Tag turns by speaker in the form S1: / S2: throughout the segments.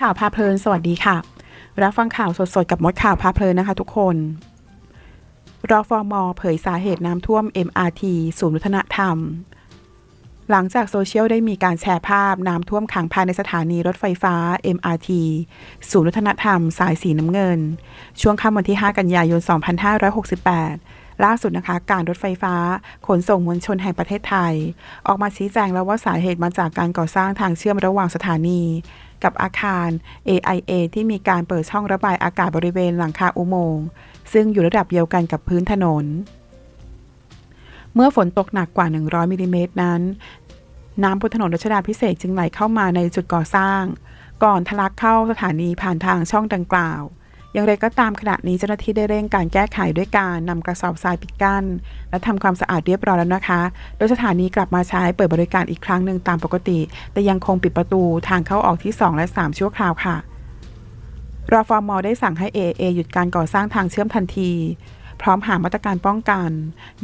S1: ข่าวพาเพลิน สวัสดีค่ะ รับฟังข่าวสดๆ กับมดข่าวพาเพลินนะคะทุกคนรอฟอมอเผยสาเหตุน้ำท่วม MRT ศูนย์วัฒนธรรม หลังจากโซเชียลได้มีการแชร์ภาพน้ำท่วมขังภายในสถานีรถไฟฟ้า MRT ศูนย์วัฒนธรรม สายสีน้ำเงิน ช่วงค่ำวันที่ 5 กันยายน 2568 ล่าสุดนะคะ การรถไฟฟ้า ขนส่งมวลชนแห่งประเทศไทย ออกมาชี้แจงแล้วว่าสาเหตุมาจากการก่อสร้างทางเชื่อมระหว่างสถานี กับอาคาร AIA ที่มีการเปิดช่องระบายอากาศบริเวณหลังคาอุโมงค์ซึ่งอยู่ระดับเดียวกันกับพื้นถนนเมื่อฝนตกหนักกว่า 100มิลลิเมตรนั้น น้ำบนถนนรัชดาพิเศษจึงไหลเข้ามาในจุดก่อสร้าง ก่อนทะลักเข้าสถานีผ่านทางช่องดังกล่าว อย่างไรก็ตามขณะนี้เจ้าหน้าที่ได้เร่งการแก้ไขด้วยการนำกระสอบทรายปิดกั้น และทำความสะอาดเรียบร้อยแล้วนะคะ โดยสถานีกลับมาใช้เปิดบริการอีกครั้งหนึ่งตามปกติ แต่ยังคงปิดประตูทางเข้าออกที่ 2 และ 3 ชั่วคราวค่ะรอฟอร์มอได้สั่งให้ AA หยุดการก่อสร้างทางเชื่อมทันที พร้อมหามาตรการป้องกัน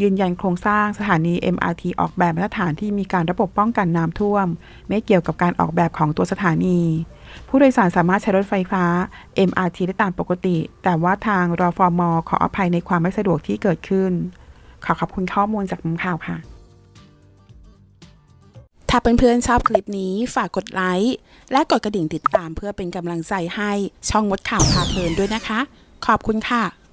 S1: ยืนยันโครงสร้างสถานี MRT ออกแบบมาตรฐานที่มีการระบบป้องกันน้ำท่วม ไม่เกี่ยวกับการออกแบบของตัวสถานี ผู้โดยสารสามารถใช้รถไฟฟ้า MRT ได้ตามปกติ แต่ว่าทางรอฟอร์มอขออภัยในความไม่สะดวกที่เกิดขึ้น ขอขอบคุณข้อมูลจากมุมข่าวค่ะถ้าเพื่อนๆชอบคลิปนี้ฝากกดไลค์ และกดกระดิ่งติดตามเพื่อเป็นกำลังใจให้ช่องมดข่าวพาเพลินด้วยนะคะ ขอบคุณค่ะ